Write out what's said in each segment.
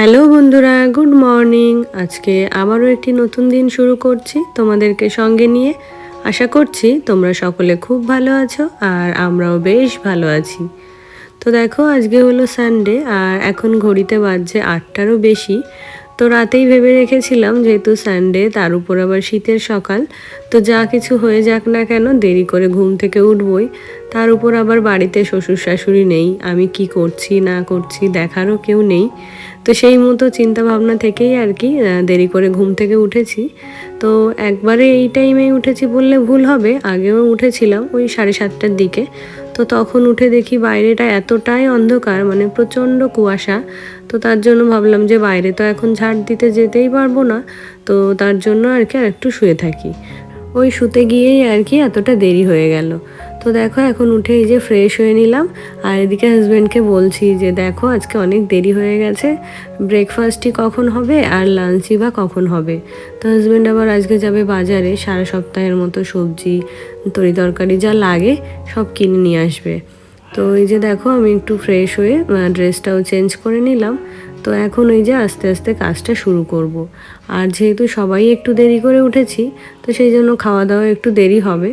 Hello বন্ধুরা, good morning. আজকে আবারও একটি নতুন দিন শুরু করছি তোমাদেরকে সঙ্গে নিয়ে। আশা করছি তোমরা সকলে খুব ভালো আছো আর আমরাও বেশ ভালো আছি। তো দেখো, আজকে হলো সানডে আর এখন ঘড়িতে বাজছে আটটারও বেশি। তো রাতেই ভেবে রেখেছিলাম যেহেতু সানডে তার উপর আবার শীতের সকাল। তো যা কিছু হয়ে যাক না কেন, দেরি করে ঘুম থেকে উঠবই। তার উপর আবার বাড়িতে শ্বশুর শাশুড়ি নেই। আমি কি করছি, না করছি, দেখারও কেউ নেই। তো সেই মতো চিন্তা ভাবনা থেকেই আর কি দেরি করে ঘুম থেকে উঠেছি। তো একবারে এই টাইমেই উঠেছি বললে ভুল হবে, আগেও উঠেছিলাম ওই সাড়ে সাতটার দিকে। তো তখন উঠে দেখি বাইরেটা এতটাই অন্ধকার মানে প্রচণ্ড কুয়াশা। তো তার জন্য ভাবলাম যে বাইরে তো এখন ঝাড় দিতে যেতেই পারব না, তো তার জন্য আর কি আর একটু শুয়ে থাকি। ওই শুতে গিয়েই আর কি এতটা দেরি হয়ে গেল। তো দেখো, এখন উঠে এই যে ফ্রেশ হয়ে নিলাম। আর এদিকে হাজব্যান্ডকে বলছি যে, দেখো, আজকে অনেক দেরি হয়ে গেছে। ব্রেকফাস্টই কখন হবে আর লাঞ্চই বা কখন হবে? তো হাজব্যান্ড আবার আজকে যাবে বাজারে, সারা সপ্তাহের মতো সবজি, তরি তরকারি যা লাগে সব কিনে নিয়ে আসবে। তো এই যে দেখো, আমি একটু ফ্রেশ হয়ে ড্রেসটাও চেঞ্জ করে নিলাম। তো এখন ওই যে আস্তে আস্তে কাজটা শুরু করব। আর যেহেতু সবাই একটু দেরি করে উঠেছি, তো সেই জন্য খাওয়া দাওয়া একটু দেরি হবে।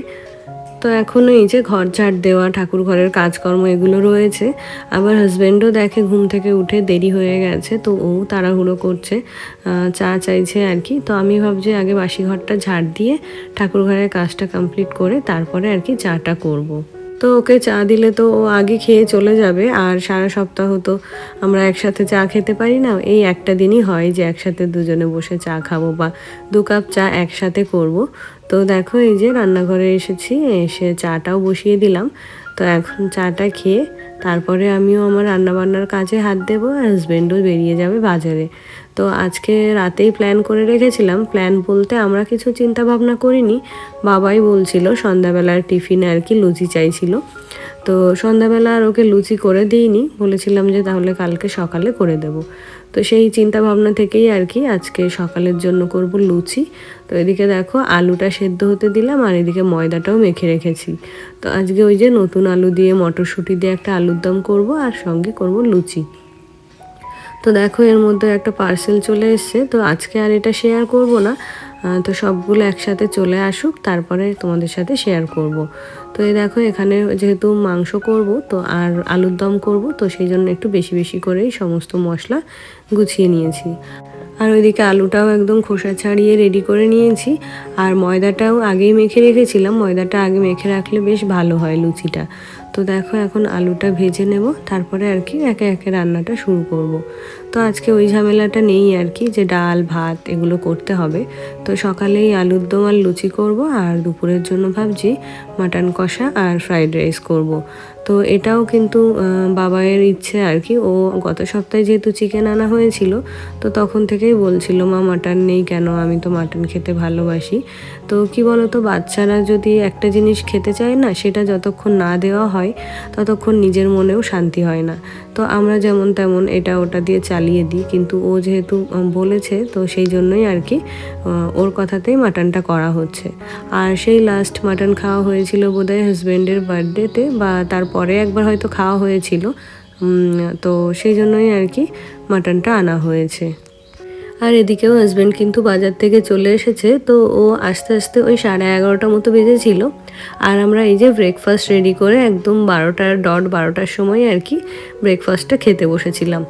তো এখনও এই যে ঘর ঝাড় দেওয়া, ঠাকুর ঘরের কাজকর্ম এগুলো রয়েছে। আবার হাজব্যান্ডও দেখে ঘুম থেকে উঠে দেরি হয়ে গেছে, তো ও তাড়াহুড়ো করছে চা চাইছে আর কি। তো আমি ভাবছি আগে বাসি ঘরটা ঝাড় দিয়ে ঠাকুর ঘরের কাজটা কমপ্লিট করে তারপরে আর কি চাটা করব। তো ওকে চা দিলে তো ও আগে খেয়ে চলে যাবে, আর সারা সপ্তাহ তো আমরা একসাথে চা খেতে পারি না। এই একটা দিনই হয় যে একসাথে দুজনে বসে চা খাব বা দু কাপ চা একসাথে করব। তো দেখো এই যে রান্নাঘরে এসেছি, এসে চাটাও বসিয়ে দিলাম। তো এখন চাটা খেয়ে তারপরে আমিও আমার রান্নাবান্নার কাজে হাত দেবো হাজব্যান্ডও বেরিয়ে যাবে বাজারে। তো আজকে রাতেই প্ল্যান করে রেখেছিলাম। প্ল্যান বলতে আমরা কিছু চিন্তা ভাবনা করিনি। বাবাই বলছিল সন্ধ্যাবেলার টিফিনে আর কি লুচি চাইছিল। তো সন্ধ্যাবেলা আর ওকে লুচি করে দিইনি। বলেছিলাম যে তাহলে কালকে সকালে করে দেব। তো সেই চিন্তা ভাবনা থেকেই আর কি আজকে সকালের জন্য করব লুচি। তো এদিকে দেখো আলুটা সেদ্ধ হতে দিলাম আর এদিকে ময়দাটাও মেখে রেখেছি। তো আজকে ওই যে নতুন আলু দিয়ে মটরশুঁটি দিয়ে একটা আলুর দম করব আর সঙ্গে করব লুচি। তো দেখো, এর মধ্যে একটা পার্সেল চলে এসছে। তো আজকে আর এটা শেয়ার করব না। তো সবগুলো একসাথে চলে আসুক, তারপরে তোমাদের সাথে শেয়ার করব। তো এই দেখো, এখানে যেহেতু মাংস করব, তো আর আলুর দম করব, তো সেই জন্য একটু বেশি বেশি করেই সমস্ত মশলা গুছিয়ে নিয়েছি। আর ওইদিকে আলুটাও একদম খোসা ছাড়িয়ে রেডি করে নিয়েছি। আর ময়দাটাও আগেই মেখে রেখেছিলাম। ময়দাটা আগে মেখে রাখলে বেশ ভালো হয় লুচিটা। তো দেখো এখন আলুটা ভেজে নেব তারপরে আর কি একে একে রান্নাটা শুরু করব। তো আজকে ওই ঝামেলাটা নেই আর কি, যে ডাল, ভাত এগুলো করতে হবে। তো সকালেই আলুর দম আর লুচি করব আর দুপুরের জন্য ভাবছি মাটন কষা আর ফ্রাইড রাইস করব। তো এটাও কিন্তু বাবায়ের ইচ্ছে আর কি। ও গত সপ্তাহে যেহেতু চিকেন আনা হয়েছিল, তো তখন থেকেই বলছিল, মা, মাটন নেই কেন? আমি তো মাটন খেতে ভালোবাসি। তো কি বলতো, বাচ্চারা যদি একটা জিনিস খেতে চায় না, সেটা যতক্ষণ না দেওয়া হয়, ততক্ষণ নিজের মনেও শান্তি হয় না। তো আমরা যেমন তেমন এটা ওটা দিয়ে চালিয়ে দিই। কিন্তু ও যেহেতু বলেছে, তো সেই জন্যই আর কি ওর কথাতেই মাটনটা করা হচ্ছে। আর সেই লাস্ট মাটন খাওয়া হয়েছিল বোধহয় হাজব্যান্ডের বার্থডেতে বা তারপরে একবার হয়তো খাওয়া হয়েছিল। তো সেই জন্যই আর কি মাটনটা আনা হয়েছে। আর এদিকেও হাজব্যান্ড কিন্তু বাজার থেকে চলে এসেছে, তো ও আস্তে আস্তে ওই সাড়ে এগারোটা মতো বেজেছিল। আর আমরা এই যে ব্রেকফাস্ট রেডি করে একদম বারোটার ডট বারোটার সময় আর কি ব্রেকফাস্টটা খেতে বসেছিলাম।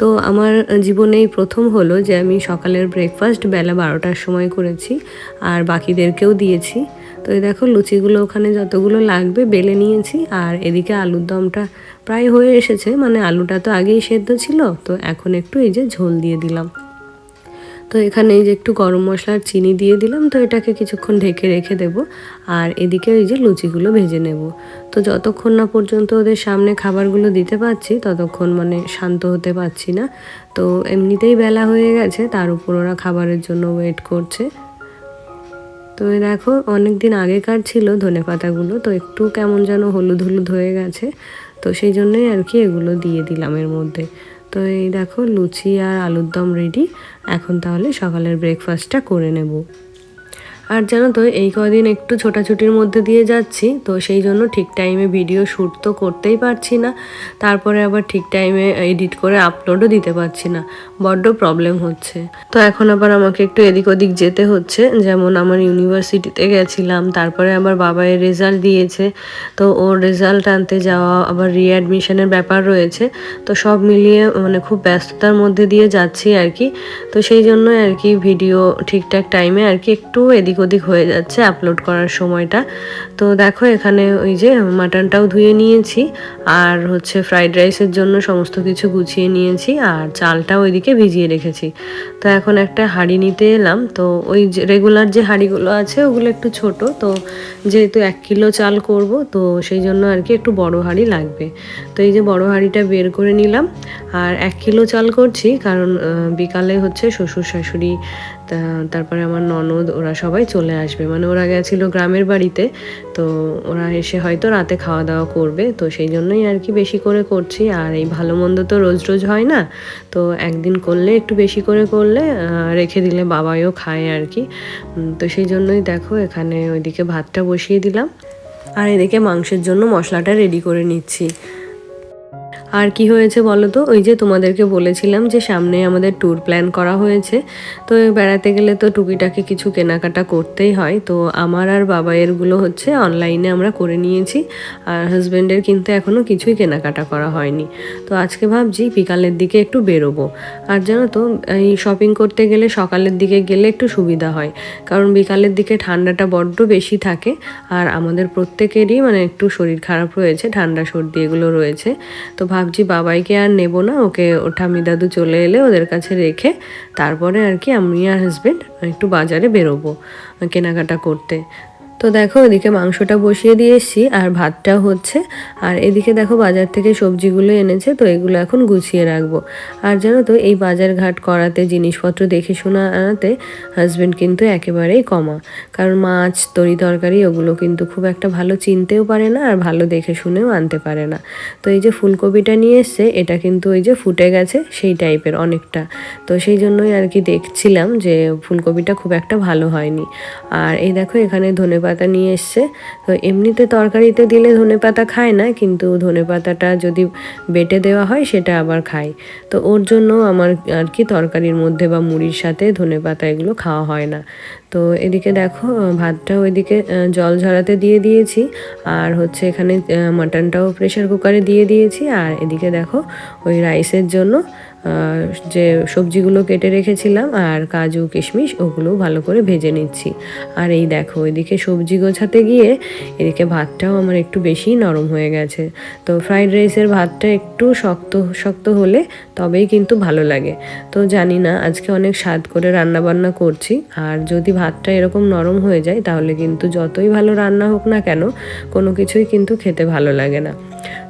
তো আমার জীবনেই প্রথম হলো যে আমি সকালের ব্রেকফাস্ট বেলা বারোটার সময় করেছি, আর বাকিদেরকেও দিয়েছি। তো এই দেখো লুচিগুলো ওখানে যতগুলো লাগবে বেলে নিয়েছি, আর এদিকে আলুর দমটা প্রায় হয়ে এসেছে মানে আলুটা তো আগেই সেদ্ধ ছিল, তো এখন একটু এই যে ঝোল দিয়ে দিলাম। তো এখানে এই যে একটু গরম মশলার চিনি দিয়ে দিলাম, তো এটাকে কিছুক্ষণ ঢেকে রেখে দেব। আর এদিকে ওই যে লুচিগুলো ভেজে নেব। তো যতক্ষণ না পর্যন্ত ওদের সামনে খাবারগুলো দিতে পারছি, ততক্ষণ মানে শান্ত হতে পারছি না। তো এমনিতেই বেলা হয়ে গেছে, তার উপর ওরা খাবারের জন্য ওয়েট করছে। তো দেখো অনেক দিন আগেকার ছিল ধনে পাতাগুলো, তো একটু কেমন যেন হলুদ হলুদ হয়ে গেছে। তো সেই জন্যই আর কি এগুলো দিয়ে দিলাম এর মধ্যে। তো এই দেখো লুচি আর আলুর দম রেডি এখন তাহলে সকালের ব্রেকফাস্টটা করে নেব। আর জানো তো, এই কদিন একটু ছোটাছুটির মধ্যে দিয়ে যাচ্ছি, তো সেই জন্য ঠিক টাইমে ভিডিও শ্যুট তো করতেই পারছি না। তারপরে আবার ঠিক টাইমে এডিট করে আপলোডও দিতে পারছি না। বড্ড প্রবলেম হচ্ছে। তো এখন আবার আমাকে একটু এদিক ওদিক যেতে হচ্ছে, যেমন আমার ইউনিভার্সিটিতে গেছিলাম, তারপরে আমার বাবা এর রেজাল্ট দিয়েছে, তো ওর রেজাল্ট আনতে যাওয়া আবার রিঅ্যাডমিশনের ব্যাপার রয়েছে, তো সব মিলিয়ে মানে খুব ব্যস্ততার মধ্যে দিয়ে যাচ্ছি আর কি। তো সেই জন্য আর কি ভিডিও ঠিকঠাক টাইমে আর কি একটু এদিক ওদিক হয়ে যাচ্ছে আপলোড করার সময়টা। তো দেখো এখানে ওই যে মাটনটাও ধুয়ে নিয়েছি, আর হচ্ছে ফ্রাইড রাইসের জন্য সমস্ত কিছু গুছিয়ে নিয়েছি, আর চালটাও ওইদিকে ভিজিয়ে রেখেছি। তো এখন একটা হাঁড়ি নিতে এলাম, তো ওই যে রেগুলার যে হাঁড়িগুলো আছে ওগুলো একটু ছোট, তো যেহেতু এক কিলো চাল করব, তো সেই জন্য আর কি একটু বড় হাঁড়ি লাগবে। তো এই যে বড় হাঁড়িটা বের করে নিলাম, আর এক কিলো চাল করছি, কারণ বিকালে হচ্ছে শ্বশুর শাশুড়ি তারপরে আমার ননদ, ওরা সবাই চলে আসবে। মানে ওরা গেছিল গ্রামের বাড়িতে তো ওরা এসে হয়তো রাতে খাওয়া দাওয়া করবে, তো সেই জন্যই আর কি বেশি করে করছি। আর এই ভালো মন্দ তো রোজ রোজ হয় না, তো একদিন করলে একটু বেশি করে করলে রেখে দিলে বাবাইও খায় আর কি। তো সেই জন্যই দেখো এখানে ওইদিকে ভাতটা বসিয়ে দিলাম। আর এদিকে মাংসের জন্য মশলাটা রেডি করে নিচ্ছি। আর কি হয়েছে বলো তো? ওই যে তোমাদেরকে বলেছিলাম যে সামনে আমাদের ট্যুর প্ল্যান করা হয়েছে। তো বেড়াতে গেলে তো টুকিটাকি কিছু কেনাকাটা করতেই হয়। তো আমার আর বাবা এরগুলো হচ্ছে অনলাইনে আমরা করে নিয়েছি। আর হাজব্যান্ডের কিন্তু এখনও কিছুই কেনাকাটা করা হয়নি। তো আজকে ভাবছি বিকালের দিকে একটু বেরোবো। আর জানো তো, এই শপিং করতে গেলে সকালের দিকে গেলে একটু সুবিধা হয়। কারণ বিকালের দিকে ঠান্ডাটা বড্ড বেশি থাকে। আর আমাদের প্রত্যেকেরই মানে একটু শরীর খারাপ রয়েছে, ঠান্ডা সর্দি এগুলো রয়েছে। তো ভাবছি বাবাইকে আর নেব না, ওকে ও দাদু চলে এলে ওদের কাছে রেখে তারপরে আর কি আমি আর হাজব্যান্ড একটু বাজারে বেরোবো, কেনাকাটা করতে। তো দেখো এদিকে মাংসটা বসিয়ে দিয়ে এসছি, আর ভাতটাও হচ্ছে। আর এদিকে দেখো বাজার থেকে সবজিগুলো এনেছে, তো এগুলো এখন গুছিয়ে রাখব। আর জানো তো, এই বাজার ঘাট করাতে, জিনিসপত্র দেখে শোনা আনাতে হাজব্যান্ড কিন্তু একেবারেই কমা। কারণ মাছ, তরি তরকারি, ওগুলো কিন্তু খুব একটা ভালো চিনতেও পারে না, আর ভালো দেখে শুনেও আনতে পারে না। তো এই যে ফুলকপিটা নিয়ে এসছে, এটা কিন্তু ওই যে ফুটে গেছে, সেই টাইপের অনেকটা। তো সেই জন্যই আর কি দেখছিলাম যে ফুলকপিটা খুব একটা ভালো হয়নি। আর এই দেখো এখানে ধনে পাতা নিয়ে এসছে। তো এমনিতে তরকারিতে দিলে ধনে পাতা খায় না, কিন্তু ধনে পাতাটা যদি বেটে দেওয়া হয় সেটা আবার খায়। তো ওর জন্য আমার আর কি তরকারির মধ্যে বা মুড়ির সাথে ধনে পাতা এগুলো খাওয়া হয় না। তো এদিকে দেখো ভাতটা ওইদিকে জল ঝরাতে দিয়ে দিয়েছি। আর হচ্ছে এখানে মাটনটাও প্রেশার কুকারে দিয়ে দিয়েছি। আর এদিকে দেখো, ওই রাইসের জন্য যে সবজিগুলো কেটে রেখেছিলাম আর কাজু, কিশমিশ, ওগুলো ভালো করে ভেজে নিচ্ছি। আর এই দেখো, এদিকে সবজি গোছাতে গিয়ে এদিকে ভাতটাও আমার একটু বেশি নরম হয়ে গেছে। তো ফ্রাইড রাইসের ভাতটা একটু শক্ত শক্ত হলে তবেই কিন্তু ভালো লাগে। তো জানি না, আজকে অনেক স্বাদ করে রান্না বান্না করছি। আর যদি ভাতটা এরকম নরম হয়ে যায়, তাহলে কিন্তু যতই ভালো রান্না হোক না কেন, কোনো কিছুই কিন্তু খেতে ভালো লাগে না।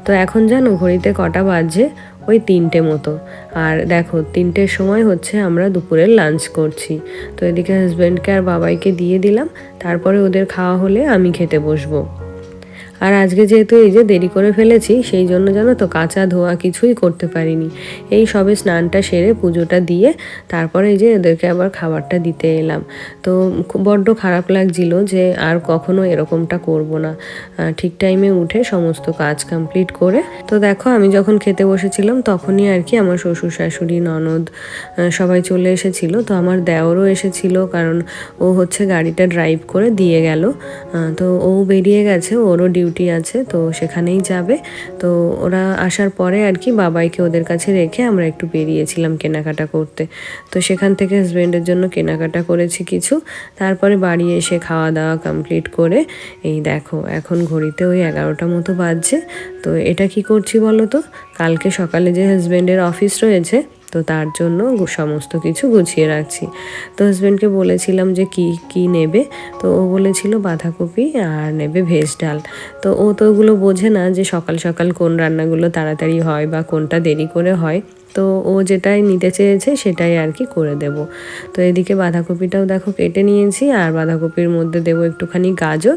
তো এখন জানো, ঘড়িতে কটা বাজছে ওই তিনটে মতো। আর দেখো, তিনটের সময় হচ্ছে আমরা দুপুরের লাঞ্চ করছি। তো এদিকে হাজব্যান্ডকে আর বাবাইকে দিয়ে দিলাম। তারপরে ওদের খাওয়া হলে আমি খেতে বসবো। আর আজকে যেহেতু এই যে দেরি করে ফেলেছি, সেই জন্য জানো তো কাঁচা ধোয়া কিছুই করতে পারিনি। এই সবে স্নানটা সেরে পুজোটা দিয়ে তারপরে এই যে এদেরকে আবার খাবারটা দিতে এলাম। তো বড্ড খারাপ লাগছিল যে আর কখনো এরকমটা করব না। ঠিক টাইমে উঠে সমস্ত কাজ কমপ্লিট করে, তো দেখো আমি যখন খেতে বসেছিলাম তখনই আর কি আমার শ্বশুর শাশুড়ি, ননদ সবাই চলে এসেছিল। তো আমার দেওরও এসেছিল কারণ ও হচ্ছে গাড়িটা ড্রাইভ করে দিয়ে গেল। তো ও বেরিয়ে গেছে, ওরও ডিউটি ডিউটি আছে, তো সেখানেই যাবে। তো ওরা আসার পরে আর কি বাবাইকে ওদের কাছে রেখে আমরা একটু বেরিয়েছিলাম কেনাকাটা করতে। তো সেখান থেকে হাজব্যান্ডের জন্য কেনাকাটা করেছি কিছু। তারপরে বাড়ি এসে খাওয়া দাওয়া কমপ্লিট করে এই দেখো, এখন ঘড়িতে ওই এগারোটা মতো বাজছে। তো এটা কি করছি বলো তো? কালকে সকালে যে হাজব্যান্ডের অফিস রয়েছে তো তার জন্য সমস্ত কিছু গুছিয়ে রাখছি। তো হাজব্যান্ডকে বলেছিলাম যে কি কি নেবে? তো ও বলেছিল বাঁধাকপি আর নেবে ভেজ ডাল। তো ও তো ওগুলো বোঝে না যে সকাল সকাল কোন রান্নাগুলো তাড়াতাড়ি হয় বা কোনটা দেরি করে হয়। তো ও যেটাই নিতে চেয়েছে সেটাই আর কি করে দেব। তো এদিকে বাঁধাকপিটাও দেখো কেটে নিয়েছি আর বাঁধাকপির মধ্যে দেবো একটুখানি গাজর।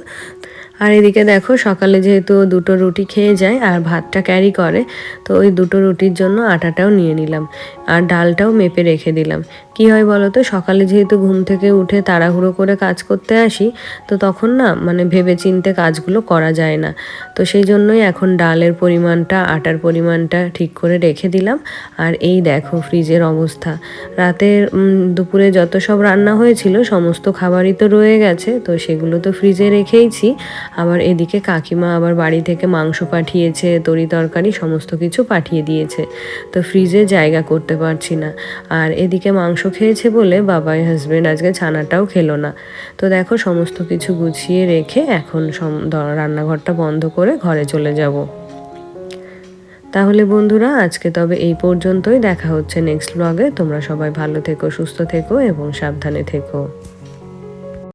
আর এদিকে দেখো, সকালে যেহেতু দুটো রুটি খেয়ে যায় আর ভাতটা ক্যারি করে, তো ওই দুটো রুটির জন্য আটাটাও নিয়ে নিলাম আর ডালটাও মেপে রেখে দিলাম। কি হয় বলো তো, সকালে যেহেতু ঘুম থেকে উঠে তাড়াহুড়ো করে কাজ করতে আসি, তো তখন না মানে ভেবে চিনতে কাজগুলো করা যায় না। তো সেই জন্যই এখন ডালের পরিমাণটা, আটার পরিমাণটা ঠিক করে রেখে দিলাম। আর এই দেখো ফ্রিজের অবস্থা। রাতের দুপুরে যত সব রান্না হয়েছিল, সমস্ত খাবারই তো রয়ে গেছে, তো সেগুলো তো ফ্রিজে রেখেইছি। আবার এদিকে কাকিমা আবার বাড়ি থেকে মাংস পাঠিয়েছে, তরি তরকারি, সমস্ত কিছু পাঠিয়ে দিয়েছে। তো ফ্রিজে জায়গা করতে পারছি না। আর এদিকে মাংস খেয়েছে বলে বাবাই হাজবেন্ড আজকে ছানাটাও খেলো না। তো দেখো সমস্ত কিছু গুছিয়ে রেখে এখন রান্নাঘরটা বন্ধ করে ঘরে চলে যাব। তাহলে বন্ধুরা, আজকে তবে এই পর্যন্তই। দেখা হচ্ছে নেক্সট ব্লগে তোমরা সবাই ভালো থেকো, সুস্থ থেকো এবং সাবধানে থেকো।